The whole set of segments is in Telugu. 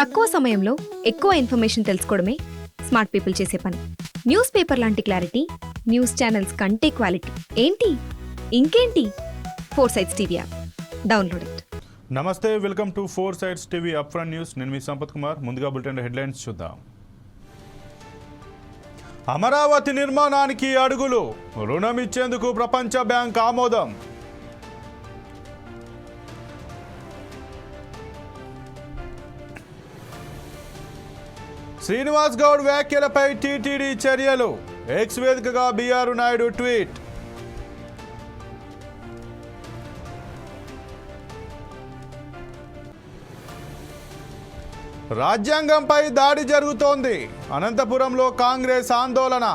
తక్కువ సమయంలో ఎక్కువ ఇన్ఫర్మేషన్ తెలుసుకోవడమే స్మార్ట్ పీపుల్ చేసే పని. న్యూస్ పేపర్ లాంటి క్లారిటీ న్యూస్ ఛానల్స్ కంటే క్వాలిటీ. ఏంటి? ఇంకేంటి? Four sides TV app. Download it. నమస్తే welcome to four sides TV up front news. నేను మీ సంపత్ కుమార్. ముందుగా బులెటిన్ హెడ్లైన్స్ చూద్దాం. అమరావతి నిర్మాణానికి అడుగులు. రుణం ఇచ్చేందుకు ప్రపంచ బ్యాంక్ ఆమోదం. శ్రీనివాస్ గౌడ్ వ్యాఖ్యలపై టీటీడీ చర్యలు. ఎక్స్ వేదికగా బీఆర్ నాయుడు ట్వీట్. రాజ్యాంగంపై దాడి జరుగుతోంది. అనంతపురంలో కాంగ్రెస్ ఆందోళన.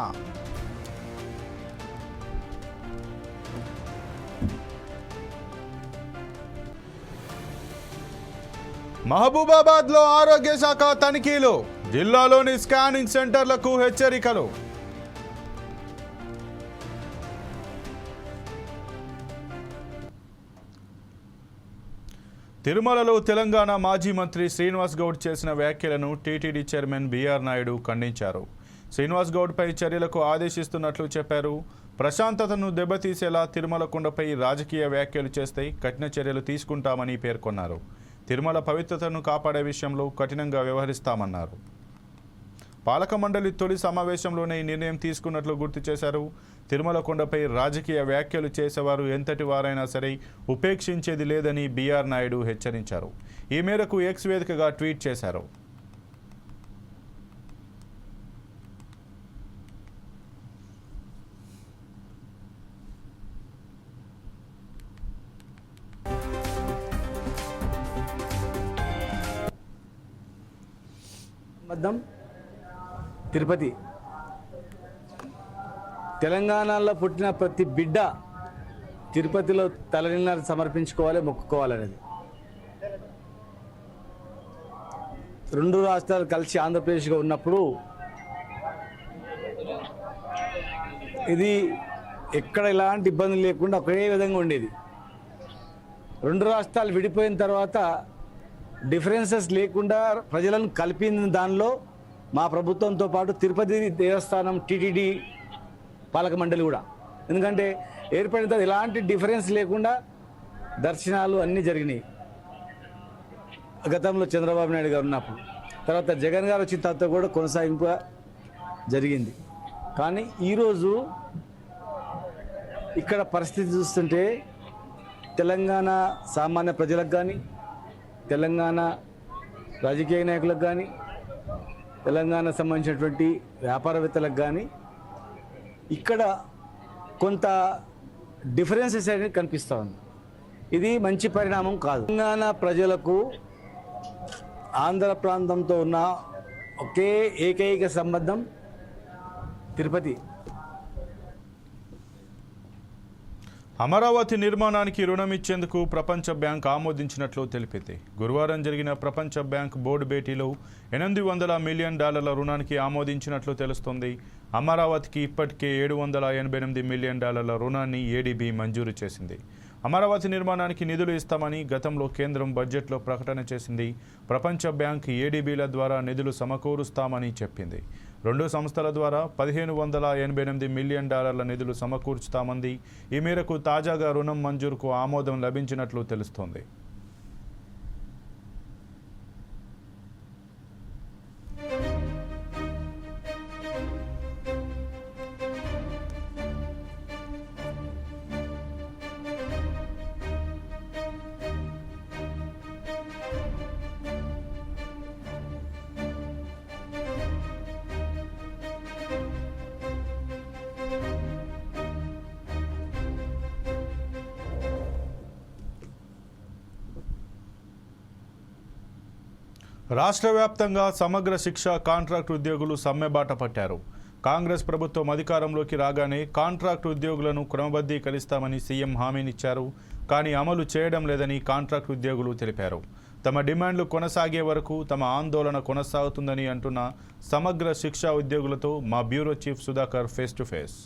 మహబూబాబాద్లో ఆరోగ్య శాఖ తనిఖీలు. జిల్లాలోని స్కానింగ్ సెంటర్లకు హెచ్చరికలు. తిరుమలలో తెలంగాణ మాజీ మంత్రి శ్రీనివాస్ గౌడ్ చేసిన వ్యాఖ్యలను టీటీడీ చైర్మన్ బీఆర్ నాయుడు ఖండించారు. శ్రీనివాస్ గౌడ్పై చర్యలకు ఆదేశిస్తున్నట్లు చెప్పారు. ప్రశాంతతను దెబ్బతీసేలా తిరుమల కొండపై రాజకీయ వ్యాఖ్యలు చేస్తే కఠిన చర్యలు తీసుకుంటామని పేర్కొన్నారు. తిరుమల పవిత్రతను కాపాడే విషయంలో కఠినంగా వ్యవహరిస్తామన్నారు. పాలక మండలి తొలి సమావేశంలోనే ఈ నిర్ణయం తీసుకున్నట్లు గుర్తు చేశారు. తిరుమల కొండపై రాజకీయ వ్యాఖ్యలు చేసేవారు ఎంతటి వారైనా సరే ఉపేక్షించేది లేదని బీఆర్ నాయుడు హెచ్చరించారు. ఈ మేరకు ఎక్స్ వేదికగా ట్వీట్ చేశారు. సంబద్ధం తిరుపతి. తెలంగాణలో పుట్టిన ప్రతి బిడ్డ తిరుపతిలో తలనిల్లారు సమర్పించుకోవాలి మొక్కుకోవాలనేది. రెండు రాష్ట్రాలు కలిసి ఆంధ్రప్రదేశ్గా ఉన్నప్పుడు ఇది ఎక్కడ ఎలాంటి ఇబ్బంది లేకుండా ఒకే విధంగా ఉండేది. రెండు రాష్ట్రాలు విడిపోయిన తర్వాత డిఫరెన్సెస్ లేకుండా ప్రజలను కలిపిన దానిలో మా ప్రభుత్వంతో పాటు తిరుపతి దేవస్థానం టీటీడీ పాలక మండలి కూడా. ఎందుకంటే ఏర్పడిన తర్వాత ఎలాంటి డిఫరెన్స్ లేకుండా దర్శనాలు అన్నీ జరిగినాయి. గతంలో చంద్రబాబు నాయుడు గారు ఉన్నప్పుడు. తర్వాత జగన్ గారు వచ్చిన తర్వాత కూడా కొనసాగింపు జరిగింది. కానీ ఈరోజు ఇక్కడ పరిస్థితి చూస్తుంటే తెలంగాణ సామాన్య ప్రజలకు కానీ తెలంగాణ రాజకీయ నాయకులకు కానీ తెలంగాణ సంబంధించినటువంటి వ్యాపారవేత్తలకు కానీ ఇక్కడ కొంత డిఫరెన్సెస్ అనేది కనిపిస్తూ ఉంది. ఇది మంచి పరిణామం కాదు. తెలంగాణ ప్రజలకు ఆంధ్ర ప్రాంతంతో ఉన్న ఒకే ఏకైక సంబంధం తిరుపతి. అమరావతి నిర్మాణానికి రుణం ఇచ్చేందుకు ప్రపంచ బ్యాంక్ ఆమోదించినట్లు తెలిపింది. గురువారం జరిగిన ప్రపంచ బ్యాంక్ బోర్డు భేటీలో ఎనిమిది వందల మిలియన్ డాలర్ల రుణానికి ఆమోదించినట్లు తెలుస్తోంది. అమరావతికి ఇప్పటికే ఏడు వందల ఎనభై ఎనిమిది మిలియన్ డాలర్ల రుణాన్ని ఏడీబీ మంజూరు చేసింది. అమరావతి నిర్మాణానికి నిధులు ఇస్తామని గతంలో కేంద్రం బడ్జెట్లో ప్రకటన చేసింది. ప్రపంచ బ్యాంక్ ఏడీబీల ద్వారా నిధులు సమకూరుస్తామని చెప్పింది. రెండు సంస్థల ద్వారా పదిహేను వందల ఎనభై ఎనిమిది మిలియన్ డాలర్ల నిధులు సమకూర్చుతామంది. ఈ మేరకు తాజాగా రుణం మంజూరుకు ఆమోదం లభించినట్లు తెలుస్తోంది. రాష్ట్ర వ్యాప్తంగా సమగ్ర శిక్ష కాంట్రాక్ట్ ఉద్యోగులు సమ్మెబాట పట్టారు. కాంగ్రెస్ ప్రభుత్వం అధికారంలోకి రాగానే కాంట్రాక్ట్ ఉద్యోగులను క్రమబద్ధీకరిస్తామని సీఎం హామీనిచ్చారు. కానీ అమలు చేయడం లేదని కాంట్రాక్ట్ ఉద్యోగులు తెలిపారు. తమ డిమాండ్లు కొనసాగే వరకు తమ ఆందోళన కొనసాగుతుందని అంటున్న సమగ్ర శిక్షా ఉద్యోగులతో మా bureau chief Sudhakar face to face.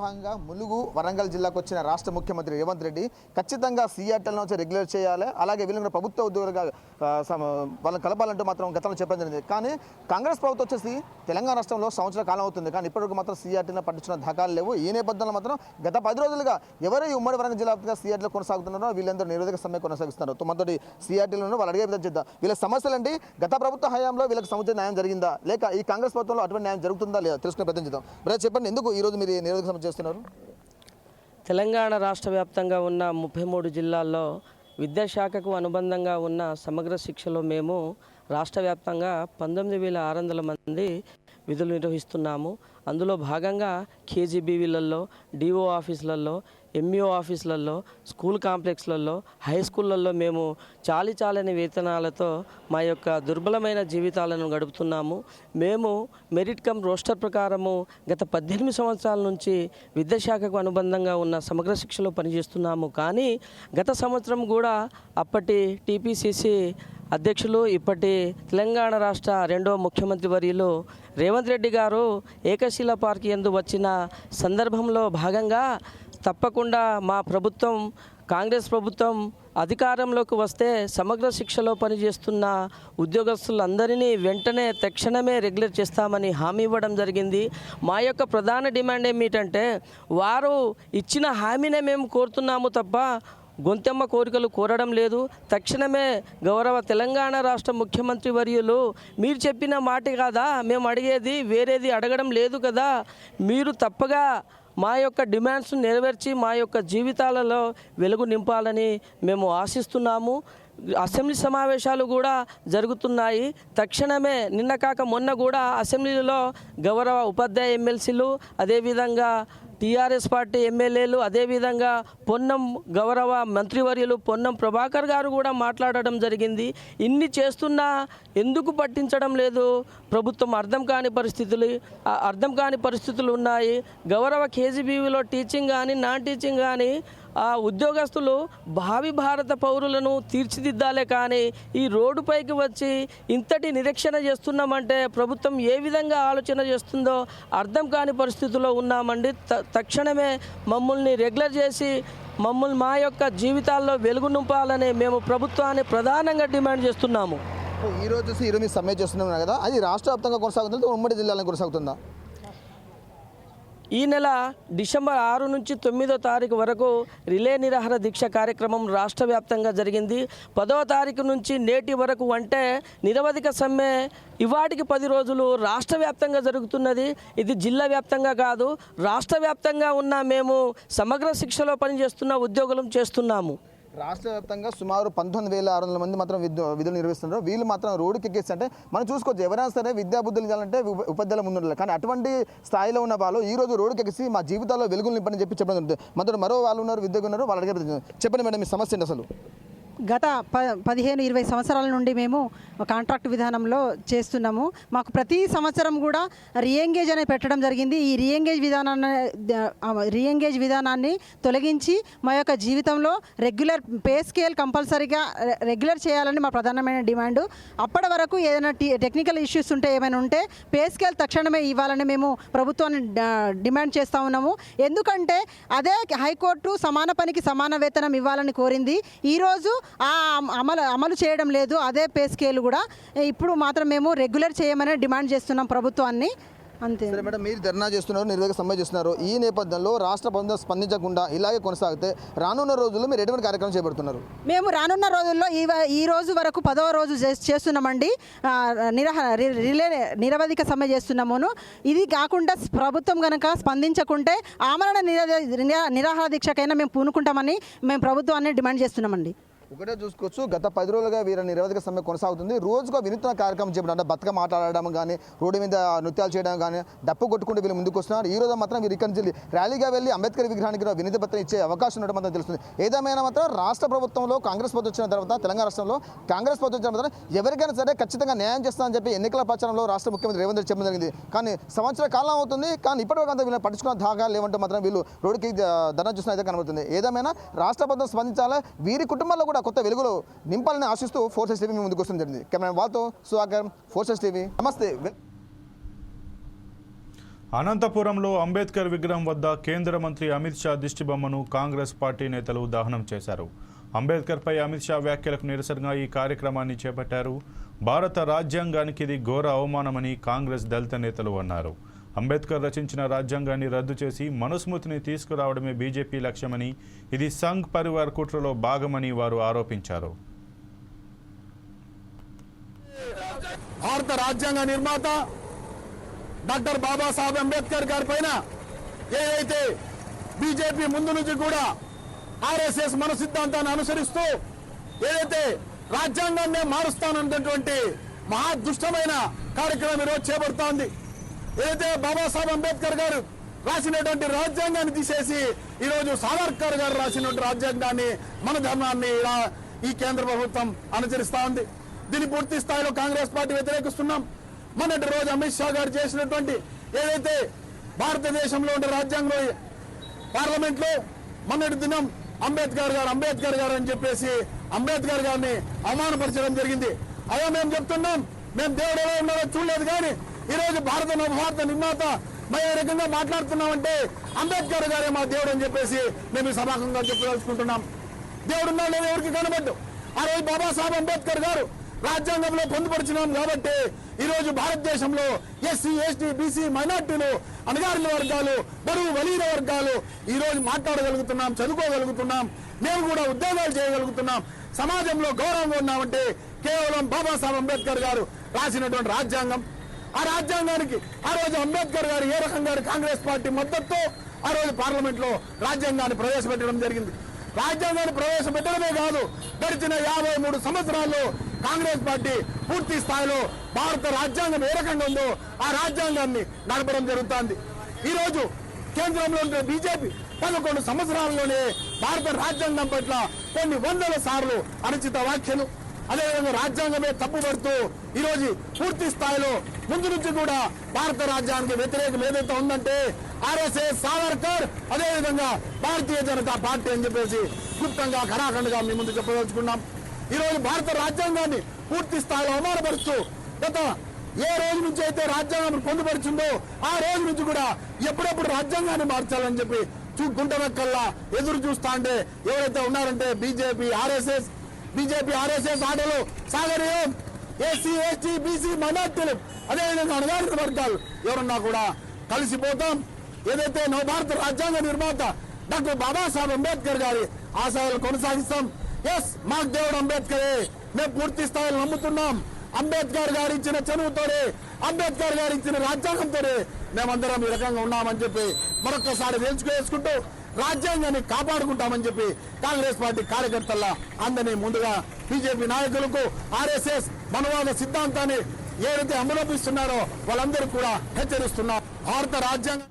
భాగంగా ములుగు వరంగల్ జిల్లాకు వచ్చిన రాష్ట్ర ముఖ్యమంత్రి రేవంత్ రెడ్డి ఖచ్చితంగా సిఆర్టీఎల్ నుంచి రెగ్యులేట్ చేయాలి. అలాగే వీళ్ళని ప్రభుత్వ ఉద్యోగులుగా వాళ్ళని కలపాలంటూ మాత్రం గతంలో చెప్పడం జరిగింది. కానీ కాంగ్రెస్ ప్రభుత్వం వచ్చేసి తెలంగాణ రాష్ట్రంలో సంవత్సర కాలం అవుతుంది. కానీ ఇప్పటివరకు మాత్రం సిఆర్టీని పట్టించిన దాఖలు లేవు. ఈ నేపథ్యంలో మాత్రం గత పది రోజులుగా ఎవరు ఈ ఉమ్మడి వరంగల్ జిల్లా వ్యాప్తంగా సిఆర్టీలో కొనసాగుతున్నారో వీళ్ళందరూ నిరోధక సమ్మె కొనసాగిస్తున్నారు. తమతోటి సిఆర్టీలను వాళ్ళు అడిగే విధంగా చేద్దాం. వీళ్ళ సమస్యలు అండి గత ప్రభుత్వ హయాంలో వీళ్ళకి సముచిత న్యాయం జరిగిందా? లేక ఈ కాంగ్రెస్ ప్రభుత్వంలో అటువంటి న్యాయం జరుగుతుందా? లేదా తెలుసుకునే ప్రయత్నం చేద్దాం. బ్రదర్ చెప్పండి. ఎందుకు ఈ రోజు మీరు నిరోధక సమ్మె చేస్తున్నారు? తెలంగాణ రాష్ట్ర వ్యాప్తంగా ఉన్న ముప్పై మూడు జిల్లాల్లో విద్యాశాఖకు అనుబంధంగా ఉన్న సమగ్ర శిక్షలో మేము రాష్ట్ర వ్యాప్తంగా పంతొమ్మిది వేల ఆరు వందల మంది విధులు నిర్వహిస్తున్నాము. అందులో భాగంగా కేజీబీవీలలో డిఓ ఆఫీసులలో ఎంఈఓ ఆఫీసులలో స్కూల్ కాంప్లెక్స్లలో హై స్కూళ్ళల్లో మేము చాలి చాలని వేతనాలతో మా యొక్క దుర్బలమైన జీవితాలను గడుపుతున్నాము. మేము మెరిట్ కమ్ రోస్టర్ ప్రకారము గత పద్దెనిమిది సంవత్సరాల నుంచి విద్యాశాఖకు అనుబంధంగా ఉన్న సమగ్ర శిక్షలో పనిచేస్తున్నాము. కానీ గత సంవత్సరం కూడా అప్పటి టీపీసీసీ అధ్యక్షులు ఇప్పటి తెలంగాణ రాష్ట్ర రెండో ముఖ్యమంత్రి వర్యులు రేవంత్ రెడ్డి గారు ఏకశిల పార్క్ ఎందు వచ్చిన సందర్భంలో భాగంగా తప్పకుండా మా ప్రభుత్వం కాంగ్రెస్ ప్రభుత్వం అధికారంలోకి వస్తే సమగ్ర శిక్షలో పనిచేస్తున్న ఉద్యోగస్తులందరినీ వెంటనే తక్షణమే రెగ్యులేట్ చేస్తామని హామీ ఇవ్వడం జరిగింది. మా యొక్క ప్రధాన డిమాండ్ ఏమిటంటే వారు ఇచ్చిన హామీనే మేము కోరుతున్నాము తప్ప గొంతెమ్మ కోరికలు కోరడం లేదు. తక్షణమే గౌరవ తెలంగాణ రాష్ట్ర ముఖ్యమంత్రి వర్యులు మీరు చెప్పిన మాట కాదా? మేము అడిగేది వేరేది అడగడం లేదు కదా. మీరు తప్పగా మా యొక్క డిమాండ్స్ నెరవేర్చి మా యొక్క జీవితాలలో వెలుగు నింపాలని మేము ఆశిస్తున్నాము. అసెంబ్లీ సమావేశాలు కూడా జరుగుతున్నాయి. తక్షణమే నిన్న కాక మొన్న కూడా అసెంబ్లీలో గౌరవ ఉపాధ్యాయ ఎమ్మెల్సీలు అదేవిధంగా టీఆర్ఎస్ పార్టీ ఎమ్మెల్యేలు అదేవిధంగా పొన్నం గౌరవ మంత్రివర్యులు పొన్నం ప్రభాకర్ గారు కూడా మాట్లాడడం జరిగింది. ఇన్ని చేస్తున్నా ఎందుకు పట్టించడం లేదు? ప్రభుత్వం అర్థం కాని పరిస్థితులు ఆ అర్థం కాని పరిస్థితులు ఉన్నాయి. గౌరవ కేజీబీవీలో టీచింగ్ కానీ నాన్ టీచింగ్ కానీ ఆ ఉద్యోగస్తులు భావి భారత పౌరులను తీర్చిదిద్దాలే కానీ ఈ రోడ్డుపైకి వచ్చి ఇంతటి నిరీక్షణ చేస్తున్నామంటే ప్రభుత్వం ఏ విధంగా ఆలోచన చేస్తుందో అర్థం కాని పరిస్థితుల్లో ఉన్నామండి. త- తక్షణమే మమ్మల్ని రెగ్యులర్ చేసి మమ్మల్ని మా యొక్క జీవితాల్లో వెలుగు నింపాలని మేము ప్రభుత్వాన్ని ప్రధానంగా డిమాండ్ చేస్తున్నాము. ఈ రోజు వచ్చేసి ఈరోజు మీరు సమ్మె చేస్తున్నాం కదా అది రాష్ట్ర వ్యాప్తంగా కొనసాగుతుందా ఉమ్మడి జిల్లాలో కొనసాగుతుందా? ఈ నెల డిసెంబర్ ఆరు నుంచి తొమ్మిదో తారీఖు వరకు రిలే నిరాహార దీక్ష కార్యక్రమం రాష్ట్ర వ్యాప్తంగా జరిగింది. పదవ తారీఖు నుంచి నేటి వరకు అంటే నిరవధిక సమ్మె ఇవాటికి పది రోజులు రాష్ట్ర వ్యాప్తంగా జరుగుతున్నది. ఇది జిల్లా వ్యాప్తంగా కాదు రాష్ట్ర వ్యాప్తంగా ఉన్న మేము సమగ్ర శిక్షలో పనిచేస్తున్న ఉద్యోగులం చేస్తున్నాము. రాష్ట్ర వ్యాప్తంగా సుమారు పంతొమ్మిది వేల ఆరు వందల మంది మాత్రం విద్యు విధులు నిర్వహిస్తున్నారు వీళ్ళు మాత్రం రోడ్డుకి ఎక్కేసి అంటే మనం చూసుకోవచ్చు. ఎవరైనా సరే విద్యా కావాలంటే ఇవ్వాలంటే ఉప- ఉపాధ్యాయుల ముందు ఉండాలి కానీ అటువంటి స్థాయిలో ఉన్న వాళ్ళు ఈ రోజు రోడ్డుకి ఎక్కేసి మా జీవితాల్లో వెలుగులు నింపని చెప్పి చెప్పడం జరుగుతుంది. మనతో మరో వాళ్ళు ఉన్నారు విద్యకు ఉన్నారు వాళ్ళు అడిగే చెప్పండి మేడం మీ సమస్య ఏంటి అసలు? గత ప పదిహేను ఇరవై సంవత్సరాల నుండి మేము కాంట్రాక్ట్ విధానంలో చేస్తున్నాము. మాకు ప్రతి సంవత్సరం కూడా రీఎంగేజ్ అనేది పెట్టడం జరిగింది. ఈ రీఎంగేజ్ విధానాన్ని రీఎంగేజ్ విధానాన్ని తొలగించి మా యొక్క జీవితంలో రెగ్యులర్ పే స్కేల్ కంపల్సరీగా రెగ్యులర్ చేయాలని మా ప్రధానమైన డిమాండ్. అప్పటి వరకు ఏదైనా టీ టెక్నికల్ ఇష్యూస్ ఉంటే ఏమైనా ఉంటే పే స్కేల్ తక్షణమే ఇవ్వాలని మేము ప్రభుత్వాన్ని డిమాండ్ చేస్తూ ఉన్నాము. ఎందుకంటే అదే హైకోర్టు సమాన పనికి సమాన వేతనం ఇవ్వాలని కోరింది. ఈరోజు అమలు అమలు చేయడం లేదు. అదే పే స్కేల్ కూడా. ఇప్పుడు మాత్రం మేము రెగ్యులర్ చేయమని డిమాండ్ చేస్తున్నాం ప్రభుత్వాన్ని. అంతే. సరే మేడం మీరు ధర్నా చేస్తున్నారు నిర్వేగ సమ్మె చేస్తున్నారు. ఈ నేపథ్యంలో రాష్ట్ర ప్రభుత్వం స్పందించకుండా ఇలాగే కొనసాగితే రానున్న రోజుల్లో మీరు ఎటువంటి కార్యక్రమం చేపడుతున్నారు? మేము రానున్న రోజుల్లో ఈ ఈ రోజు వరకు పదవ రోజు చేస్తున్నామండి. నిరహ రిలే నిరవధిక సమ్మె చేస్తున్నామును. ఇది కాకుండా ప్రభుత్వం కనుక స్పందించకుంటే ఆమరణ నిర నిర- నిరాహార దీక్షకైనా మేము పూనుకుంటామని మేము ప్రభుత్వాన్ని డిమాండ్ చేస్తున్నామండి. ఒకటే చూసుకోవచ్చు. గత పది రోజులుగా వీరి నిరోధక సమ్మె కొనసాగుతుంది. రోజుగా వినూత్న కార్యక్రమం చేయడం అంటే బతుకమ్మ మాట్లాడడం కానీ రోడ్డు మీద నృత్యాలు చేయడం కానీ డప్పు కొట్టుకుంటూ వీళ్ళు ముందుకు వస్తున్నారు. ఈ రోజు మాత్రం వీరు ఇక్కడి నుంచి ర్యాలీగా వెళ్ళి అంబేద్కర్ విగ్రహానికి వినతి పత్రం ఇచ్చే అవకాశం ఉండడం మాత్రం తెలుస్తుంది. ఏదేమైనా మాత్రం రాష్ట్ర ప్రభుత్వంలో కాంగ్రెస్ ప్రభుత్వం వచ్చిన తర్వాత తెలంగాణ రాష్ట్రంలో కాంగ్రెస్ ప్రభుత్వం వచ్చిన తర్వాత ఎవరికైనా సరే ఖచ్చితంగా న్యాయం చేస్తానని చెప్పి ఎన్నికల ప్రచారంలో రాష్ట్ర ముఖ్యమంత్రి రేవంత్ రెడ్డి చెప్పడం జరిగింది. కానీ సంవత్సర కాలం అవుతుంది. కానీ ఇప్పటివరకు అంతా వీళ్ళని పట్టించుకున్న దాకా లేవంటే మాత్రం వీళ్ళు రోడ్డుకి ధర్నా చూసిన అయితే కనబడుతుంది. ఏదేమైనా రాష్ట్ర ప్రభుత్వం స్పందించాలా? వీరి కుటుంబాల్లో కూడా కొత్త వెలుగులో నింపాలని ఆశిస్తూ ఫోర్సెస్ టీవీ మీ ముందుకు వస్తుంది జరిగింది. కెమెరా వాళ్ళతో సుధాకర్ ఫోర్సెస్ టీవీ. నమస్తే. అనంతపురంలో అంబేద్కర్ విగ్రహం వద్ద కేంద్ర మంత్రి అమిత్ షా దిష్టిబొమ్మను కాంగ్రెస్ పార్టీ నేతలు దహనం చేశారు. అంబేద్కర్పై అమిత్ షా వ్యాఖ్యలకు నిరసనగా ఈ కార్యక్రమాన్ని చేపట్టారు. భారత రాజ్యాంగానికి ఇది ఘోర అవమానమని కాంగ్రెస్ దళిత నేతలు అన్నారు. అంబేద్కర్ రచించిన రాజ్యాంగాన్ని రద్దు చేసి మనుస్మృతిని తీసుకురావడమే బీజేపీ లక్ష్యమని ఇది సంఘ్ పరివార్ కుట్రలో భాగమని వారు ఆరోపించారు. భారత రాజ్యాంగ నిర్మాత డాక్టర్ బాబాసాహెబ్ అంబేద్కర్ గారి పైన ఏదైతే బీజేపీ ముందు నుంచి కూడా ఆర్ఎస్ఎస్ మన సిద్ధాంతాన్ని అనుసరిస్తూ ఏదైతే రాజ్యాంగాన్నే మారుస్తానన్నటువంటి మహాదుష్టమైన కార్యక్రమం ఈరోజు చేపడుతోంది. ఏదైతే బాబాసాహెబ్ అంబేద్కర్ గారు రాసినటువంటి రాజ్యాంగాన్ని తీసేసి ఈరోజు సావర్కర్ గారు రాసినటువంటి రాజ్యాంగాన్ని మన ధర్మాన్ని ఇలా ఈ కేంద్ర ప్రభుత్వం అనుసరిస్తా ఉంది. దీన్ని పూర్తి స్థాయిలో కాంగ్రెస్ పార్టీ వ్యతిరేకిస్తున్నాం. మొన్నటి రోజు అమిత్ షా గారు చేసినటువంటి ఏదైతే భారతదేశంలో ఉండే రాజ్యాంగంలో పార్లమెంట్లో మొన్నటి దినం అంబేద్కర్ గారు అంబేద్కర్ గారు అని చెప్పేసి అంబేద్కర్ గారిని అవమానపరచడం జరిగింది. అదే మేము చెప్తున్నాం మేము దేవుడు ఎలా ఉన్నారో చూడలేదు కానీ ఈరోజు భారత నవభారత నిర్మాత మేము ఏ రకంగా మాట్లాడుతున్నామంటే అంబేద్కర్ గారే మా దేవుడు అని చెప్పేసి మేము సమాగంగా చెప్పదలుచుకుంటున్నాం. దేవుడు ఉన్నాడు లేదు ఎవరికి కనబడ్డు. ఆ రోజు బాబాసాహెబ్ అంబేద్కర్ గారు రాజ్యాంగంలో పొందుపరిచినాం కాబట్టి ఈరోజు భారతదేశంలో ఎస్సీ ఎస్టీ బీసీ మైనార్టీలు అణగారిన వర్గాలు బరువు వలీన వర్గాలు ఈరోజు మాట్లాడగలుగుతున్నాం చదువుకోగలుగుతున్నాం మేము కూడా ఉద్యోగాలు చేయగలుగుతున్నాం సమాజంలో గౌరవంగా ఉన్నామంటే కేవలం బాబాసాహెబ్ అంబేద్కర్ గారు రాసినటువంటి రాజ్యాంగం. ఆ రాజ్యాంగానికి ఆ రోజు అంబేద్కర్ గారు ఏ రకంగా కాంగ్రెస్ పార్టీ మద్దతుతో ఆ రోజు పార్లమెంట్లో రాజ్యాంగాన్ని ప్రవేశపెట్టడం జరిగింది. రాజ్యాంగాన్ని ప్రవేశపెట్టడమే కాదు గడిచిన యాభై మూడు సంవత్సరాల్లో కాంగ్రెస్ పార్టీ పూర్తి స్థాయిలో భారత రాజ్యాంగం ఏ రకంగా ఉందో ఆ రాజ్యాంగాన్ని నడపడం జరుగుతోంది. ఈ రోజు కేంద్రంలో ఉండే బీజేపీ పదకొండు సంవత్సరాల్లోనే భారత రాజ్యాంగం పట్ల కొన్ని వందల సార్లు అనుచిత వ్యాఖ్యలు అదేవిధంగా రాజ్యాంగమే తప్పుపడుతూ ఈ రోజు పూర్తి స్థాయిలో ముందు నుంచి కూడా భారత రాజ్యానికి వ్యతిరేకం ఏదైతే ఉందంటే ఆర్ఎస్ఎస్ సావర్కర్ అదేవిధంగా భారతీయ జనతా పార్టీ అని చెప్పేసి గుప్తంగా ఖరాఖండ్గా మీ ముందు చెప్పదలుచుకున్నాం. ఈ రోజు భారత రాజ్యాంగాన్ని పూర్తి స్థాయిలో అవమానపరుస్తూ గత ఏ రోజు నుంచి అయితే రాజ్యాంగం పొందుపరిచిందో ఆ రోజు నుంచి కూడా ఎప్పుడెప్పుడు రాజ్యాంగాన్ని మార్చాలని చెప్పి చూకుంటున్నకల్లా ఎదురు చూస్తా అంటే ఎవరైతే ఉన్నారంటే బీజేపీ ఆర్ఎస్ఎస్ బీజేపీ ఆర్ఎస్ఎస్ ఆటలు సాగరీయం ఎస్సీ ఎస్టీ బీసీ మైనార్టీలు అదేవిధంగా అణగారిన వర్గాలు ఎవరన్నా కూడా కలిసిపోతాం. ఏదైతే నవభారత రాజ్యాంగ నిర్మాత డాక్టర్ బాబాసాహెబ్ అంబేద్కర్ గారి ఆశయాలు కొనసాగిస్తాం. ఎస్ మాకు దేవుడు అంబేద్కరే. మేము పూర్తి స్థాయిలో నమ్ముతున్నాం. అంబేద్కర్ గారు ఇచ్చిన చదువుతోనే అంబేద్కర్ గారు ఇచ్చిన రాజ్యాంగంతోనే మేమందరం ఈ రకంగా ఉన్నామని చెప్పి మరొకసారి వేసుకుంటూ రాజ్యాంగాన్ని కాపాడుకుంటామని చెప్పి కాంగ్రెస్ పార్టీ కార్యకర్తల అందరినీ ముందుగా బీజేపీ నాయకులకు ఆర్ఎస్ఎస్ మనవాద సిద్ధాంతాన్ని ఏదైతే అమలుపిస్తున్నారో వాళ్ళందరూ కూడా హెచ్చరిస్తున్నారు. భారత రాజ్యాంగం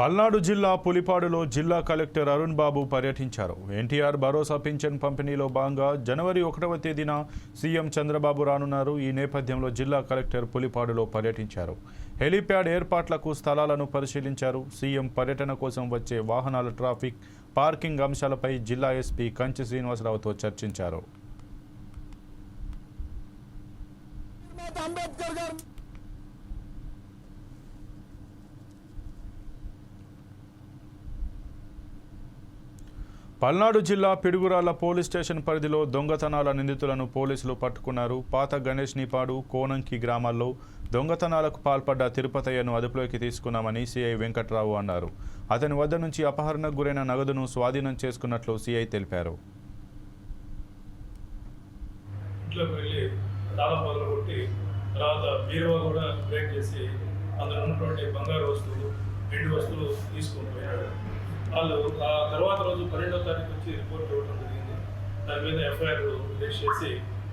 పల్నాడు జిల్లా పులిపాడులో జిల్లా కలెక్టర్ అరుణ్ బాబు పర్యటించారు. ఎన్టీఆర్ భరోసా పింఛన్ పంపిణీలో భాగంగా జనవరి ఒకటవ తేదీన సీఎం చంద్రబాబు రానున్నారు. ఈ నేపథ్యంలో జిల్లా కలెక్టర్ పులిపాడులో పర్యటించారు. హెలీప్యాడ్ ఏర్పాట్లకు స్థలాలను పరిశీలించారు. సీఎం పర్యటన కోసం వచ్చే వాహనాల ట్రాఫిక్ పార్కింగ్ అంశాలపై జిల్లా ఎస్పీ కంచి శ్రీనివాసరావుతో చర్చించారు. అంబేద్కర్ గారు పల్నాడు జిల్లా పిడుగురాళ్ళ పోలీస్ స్టేషన్ పరిధిలో దొంగతనాల నిందితులను పోలీసులు పట్టుకున్నారు. పాత గణేష్ నిపాడు కోనంకి గ్రామాల్లో దొంగతనాలకు పాల్పడ్డ తిరుపతయ్యను అదుపులోకి తీసుకున్నామని సిఐ వెంకట్రావు అన్నారు. అతని వద్ద నుంచి అపహరణకు గురైన నగదును స్వాధీనం చేసుకున్నట్లు సిఐ తెలిపారు. చేసి అందులో ఉన్నటువంటి బంగారు వస్తువులు వెండి వస్తువులు తీసుకుని పోయాడు వాళ్ళు ఆ తర్వాత రోజు పన్నెండో తారీఖు వచ్చి రిపోర్ట్ ఇవ్వడం జరిగింది. దాని మీద ఎఫ్ఐఆర్ రిలీజ్ చేసి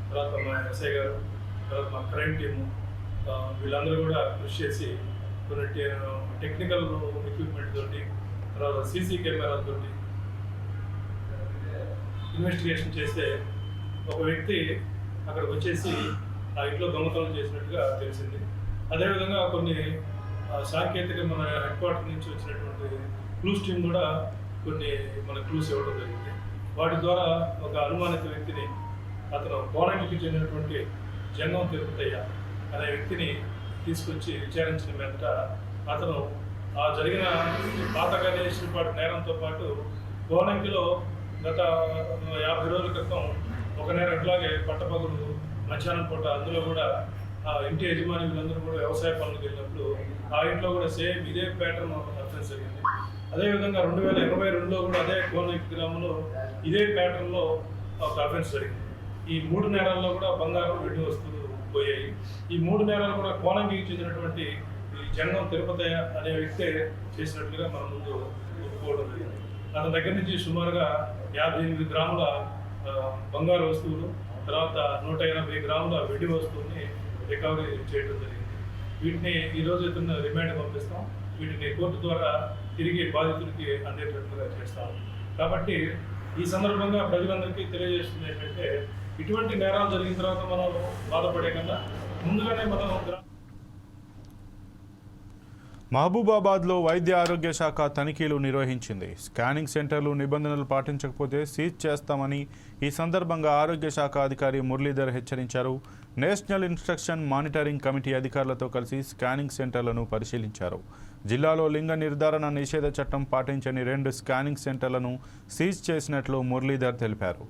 తర్వాత మా ఎస్ఐ గారు తర్వాత మా క్రైమ్ టీము వీళ్ళందరూ కూడా కృషి చేసి కొన్ని టెక్నికల్ ఎక్విప్మెంట్ తోటి తర్వాత సీసీ కెమెరా తోటి ఇన్వెస్టిగేషన్ చేస్తే ఒక వ్యక్తి అక్కడికి వచ్చేసి ఆ ఇంట్లో దొంగతనం చేసినట్టుగా తెలిసింది. అదేవిధంగా కొన్ని సాంకేతిక మన హెడ్ క్వార్టర్ నుంచి వచ్చినటువంటి క్లూస్ టీం కూడా కొన్ని మన క్లూస్ ఇవ్వడం జరిగింది. వాటి ద్వారా ఒక అనుమానిత వ్యక్తిని అతను కోరంగికి చెందినటువంటి జంగం తిరుపతయ్య అనే వ్యక్తిని తీసుకొచ్చి విచారించిన వెంట అతను ఆ జరిగిన పాత పాటు నేరంతో పాటు గోనంకిలో గత యాభై రోజుల క్రితం ఒక నేరం ఇట్లాగే పట్టపగులు మధ్యాహ్నం పూట అందులో కూడా ఆ ఇంటి యజమాని వీళ్ళందరూ కూడా వ్యవసాయ పనులకు వెళ్ళినప్పుడు ఆ ఇంట్లో కూడా సేమ్ ఇదే ప్యాటర్న్ అదేవిధంగా రెండు వేల ఇరవై రెండులో కూడా అదే కోనంకి గ్రామంలో ఇదే ప్యాటర్న్లో ఒక అఫెన్స్ జరిగింది. ఈ మూడు నేరాల్లో కూడా బంగారం వెండి వస్తువులు పోయాయి. ఈ మూడు నేరాలు కూడా కోనంగికి చెందినటువంటి ఈ జంగం తిరుపతి అనే వ్యక్తే చేసినట్లుగా మన ముందు ఒప్పుకోవడం జరిగింది. అతని దగ్గర నుంచి సుమారుగా యాభై ఎనిమిది గ్రాముల బంగారు వస్తువులు తర్వాత నూట ఎనభై గ్రాముల వెండి వస్తువుని రికవరీ చేయడం జరిగింది. వీటిని ఈరోజు ఇతను రిమాండ్ పంపిస్తాం. వీటిని కోర్టు ద్వారా తిరిగి బాధితులకి అందేటట్లుగా చేస్తాం కాబట్టి ఈ సందర్భంగా ప్రజలందరికీ తెలియజేస్తుంది ఏంటంటే ఇటువంటి నేరాలు జరిగిన తర్వాత మనం బాధపడే కన్నా ముందుగానే మనం మహబూబాబాద్లో వైద్య ఆరోగ్య శాఖ తనిఖీలు నిర్వహించింది. స్కానింగ్ సెంటర్లు నిబంధనలు పాటించకపోతే సీజ్ చేస్తామని ఈ సందర్భంగా ఆరోగ్య శాఖ అధికారి మురళీధర్ హెచ్చరించారు. నేషనల్ ఇన్స్ట్రక్షన్ మానిటరింగ్ కమిటీ అధికారులతో కలిసి స్కానింగ్ సెంటర్లను పరిశీలించారు. జిల్లాలో లింగ నిర్ధారణ నిషేధ చట్టం పాటించని రెండు స్కానింగ్ సెంటర్లను సీజ్ చేసినట్లు మురళీధర్ తెలిపారు.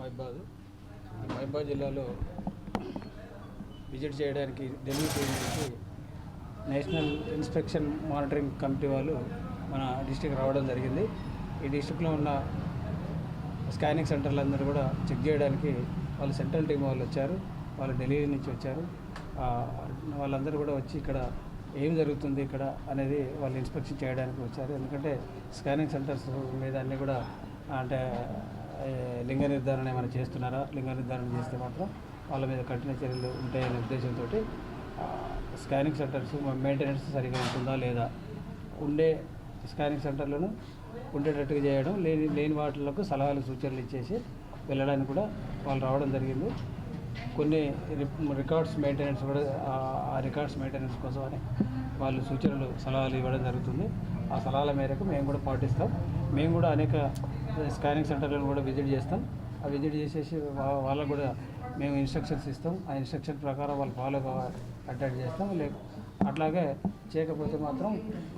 మైబాద్ మైబాద్ జిల్లాలో విజిట్ చేయడానికి ఢిల్లీ చేయడానికి నేషనల్ ఇన్స్పెక్షన్ మానిటరింగ్ కమిటీ వాళ్ళు మన డిస్టిక్ రావడం జరిగింది. ఈ డిస్టిక్లో ఉన్న స్కానింగ్ సెంటర్లందరూ కూడా చెక్ చేయడానికి వాళ్ళు సెంట్రల్ టీం వాళ్ళు వచ్చారు. వాళ్ళు ఢిల్లీ నుంచి వచ్చారు. వాళ్ళందరూ కూడా వచ్చి ఇక్కడ ఏం జరుగుతుంది ఇక్కడ అనేది వాళ్ళు ఇన్స్పెక్షన్ చేయడానికి వచ్చారు. ఎందుకంటే స్కానింగ్ సెంటర్స్ మీద అన్నీ కూడా అంటే లింగ నిర్ధారణ ఏమైనా చేస్తున్నారా? లింగ నిర్ధారణ చేస్తే మాత్రం వాళ్ళ మీద కఠిన చర్యలు ఉంటాయనే ఉద్దేశంతో స్కానింగ్ సెంటర్స్ మెయింటెనెన్స్ సరిగా ఉంటుందా లేదా? ఉండే స్కానింగ్ సెంటర్లను ఉండేటట్టుగా చేయడం లేని లేని వాటిలకు సలహాలు సూచనలు ఇచ్చేసి వెళ్ళడానికి కూడా వాళ్ళు రావడం జరిగింది. కొన్ని రికార్డ్స్ మెయింటెనెన్స్ కూడా ఆ- రికార్డ్స్ మెయింటెనెన్స్ కోసం అని వాళ్ళు సూచనలు సలహాలు ఇవ్వడం జరుగుతుంది. ఆ సలహాల మేరకు మేము కూడా పాటిస్తాం. మేము కూడా అనేక స్కానింగ్ సెంటర్లను కూడా విజిట్ చేస్తాం. ఆ విజిట్ చేసేసి వాళ్ళకు కూడా మేము ఇన్స్ట్రక్షన్స్ ఇస్తాం. ఆ ఇన్స్ట్రక్షన్ ప్రకారం వాళ్ళు ఫాలో అటెండ్ చేస్తాం లే అట్లాగే చేయకపోతే మాత్రం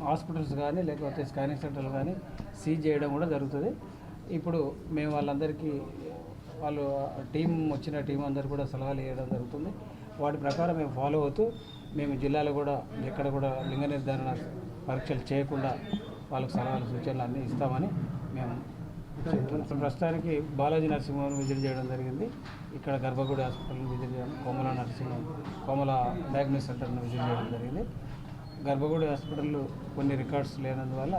హాస్పిటల్స్ కానీ లేకపోతే స్కానింగ్ సెంటర్లు కానీ సీజ్ చేయడం కూడా జరుగుతుంది. ఇప్పుడు మేము వాళ్ళందరికీ వాళ్ళు టీం వచ్చిన టీం అందరు కూడా సలహాలు ఇవ్వడం జరుగుతుంది. వాటి ప్రకారం మేము ఫాలో అవుతూ మేము జిల్లాలో కూడా ఎక్కడ కూడా లింగ నిర్ధారణ పరీక్షలు చేయకుండా వాళ్ళకు సలహాలు సూచనలు అన్నీ ఇస్తామని మేము ప్రస్తుతానికి బాలాజీ నరసింహన్ విజిట్ చేయడం జరిగింది. ఇక్కడ గర్భగుడి హాస్పిటల్ని విజిట్ చేయడం కోమల నరసింహం కోమల డయాగ్నోస్ సెంటర్ను విజిట్ చేయడం జరిగింది. గర్భగుడి హాస్పిటల్ కొన్ని రికార్డ్స్ లేనందువల్ల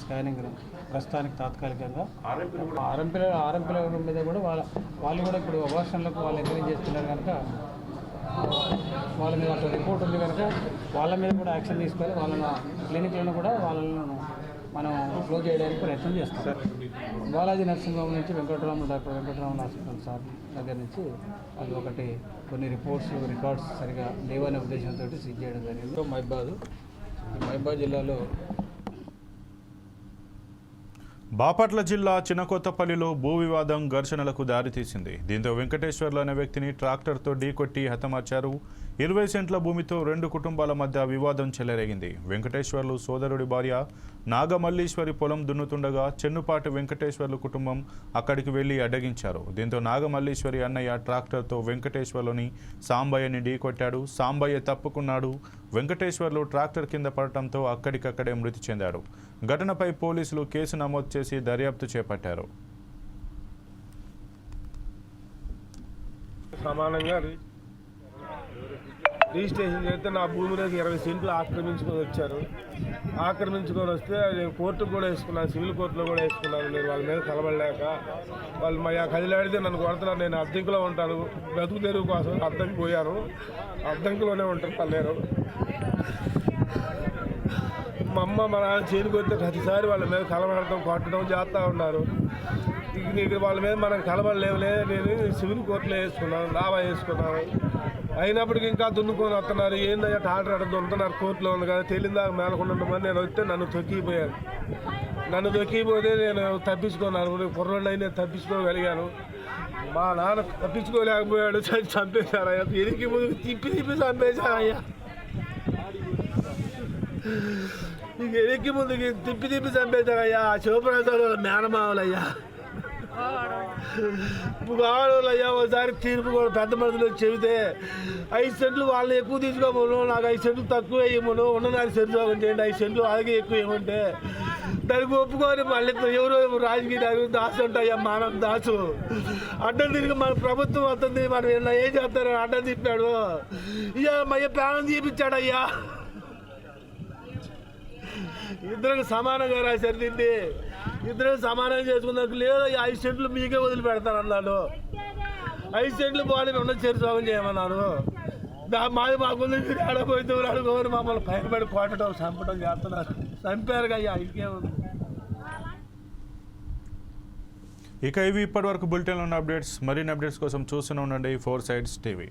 స్కానింగ్ ప్రస్తుతానికి తాత్కాలికంగా ఆర్ఎంపీల ఆర్ఎంపీల మీద కూడా వాళ్ళ వాళ్ళు కూడా ఇప్పుడు అబార్షన్లకు వాళ్ళు ఎంకరేజ్ చేస్తున్నారు కనుక వాళ్ళ మీద అట్లా రిపోర్ట్ ఉంది కనుక వాళ్ళ మీద కూడా యాక్షన్ తీసుకొని వాళ్ళ క్లినిక్లను కూడా వాళ్ళను మనం క్లోజ్ చేయడానికి ప్రయత్నం చేస్తాం. బాలాజీ నర్సింగ్ నుంచి Venkatarama doctor Venkataraman hospital sir దగ్గర నుంచి వాళ్ళు ఒకటి కొన్ని రిపోర్ట్స్ రికార్డ్స్ సరిగా లేవనే ఉద్దేశంతో సీజ్ చేయడం జరిగింది. మైబాద్ ఈ మైబాద్ జిల్లాలో బాపట్ల జిల్లా చినకొత్తపల్లిలో భూ వివాదం ఘర్షణలకు దారితీసింది. దీంతో వెంకటేశ్వర్లు అనే వ్యక్తిని ట్రాక్టర్తో ఢీకొట్టి హతమార్చారు ఇరవై సెంట్ల భూమితో రెండు కుటుంబాల మధ్య వివాదం చెలరేగింది. వెంకటేశ్వర్లు సోదరుడి భార్య నాగమల్లీశ్వరి పొలం దున్నుతుండగా చెన్నుపాటి వెంకటేశ్వర్లు కుటుంబం అక్కడికి వెళ్ళి అడ్డగించారు. దీంతో నాగమల్లీశ్వరి అన్నయ్య ట్రాక్టర్తో వెంకటేశ్వర్లోని సాంబయ్యని ఢీకొట్టాడు సాంబయ్య తప్పుకున్నాడు. వెంకటేశ్వర్లు ట్రాక్టర్ కింద పడటంతో అక్కడికక్కడే మృతి చెందాడు. ఘటనపై పోలీసులు కేసు నమోదు చేసి దర్యాప్తు చేపట్టారు. సమానంగా రిజిస్ట్రేషన్ చేస్తే నా భూమిలోకి ఇరవై సెంట్లు ఆక్రమించుకొని వచ్చారు. ఆక్రమించుకొని వస్తే నేను కోర్టుకు కూడా వేసుకున్నాను సివిల్ కోర్టులో కూడా వేసుకున్నాను. నేను వాళ్ళ మీద కలబడలేక వాళ్ళు మా కదిలాడితే నన్ను కొడుతున్నారు నేను అద్దెంకులో ఉంటాను. బ్రతుకు తెరువు కోసం అద్దెకి పోయాను. అద్దెంకులోనే ఉంటాను నేను మా అమ్మ మా నాన్న చేనుకు వస్తే ప్రతిసారి వాళ్ళ మీద కలబడటం కొట్టడం చేస్తూ ఉన్నారు. ఇక నీకు వాళ్ళ మీద మనం కలబడలేవులే నేను సివిల్ కోర్టులో వేసుకున్నాను దావా వేసుకున్నాను. అయినప్పటికీ ఇంకా దున్నుకొని వస్తున్నారు. ఏందయ్యా టాటర్ అక్కడ దున్నుతున్నారు కోర్టులో ఉంది కదా తెలియదాకా మేలకుండా ఉండమని నేను వస్తే నన్ను తొక్కిపోయాను నన్ను తొక్కిపోతే నేను తప్పించుకున్నాను. కుర్రోళ్ళు నేను తప్పించుకోగలిగాను. మా నాన్న తప్పించుకోలేకపోయాడు. చంపేశారయ్యా. ఎదికి ముందు తిప్పి తిప్పి చంపేశారయ్యా. నీకు ఎరికి ముందుకి తిప్పి తిప్పి చంపేశారయ్యా. ఆ శివప్రసాద్ వాళ్ళ మేనమావులయ్యా. అయ్యా ఒకసారి తీర్పు కూడా పెద్ద మనుషులు చెబితే ఐదు సెంట్లు వాళ్ళని ఎక్కువ తీసుకోమను నాకు ఐదు సెంట్లు తక్కువ ఇవ్వమను ఉన్న సెంట్లు చేయండి ఐదు సెంట్లు అలాగే ఎక్కువ ఇవ్వమంటే దానికి ఒప్పుకొని మళ్ళీ ఎవరో రాజకీయ నాయకులు దాసు ఉంటాయ్యా మానవ దాసు. అడ్డం తిరిగి మన ప్రభుత్వం వస్తుంది మనం ఏం- ఏం అడ్డం తిప్పాడు. ఇయ్యా మయ్య ప్రాణం తీపిచ్చాడయ్యా. ఇద్దరికి సమానంగా రాశారు దీన్ని. ఇద్దరు సమానం చేసుకున్నారు లేదు ఈ ఐదు సెంట్లు మీకే వదిలిపెడతానన్నాడు ఐదు సెంట్లు బాగా ఉన్న చేరుసోగం చేయమన్నారు మాది మాకుంది మీరు ఆడపోతే అడుకోమని మమ్మల్ని పైనపడి కొట్టడం చంపడం చేస్తున్నారు. చంపారుగా అయ్యా ఇంకేముంది ఇక ఇవి ఇప్పటివరకు బులెటిన్లో ఉన్న అప్డేట్స్. మరిన్ని అప్డేట్స్ కోసం చూస్తూనే ఉండండి ఫోర్ సైడ్స్ టీవీ.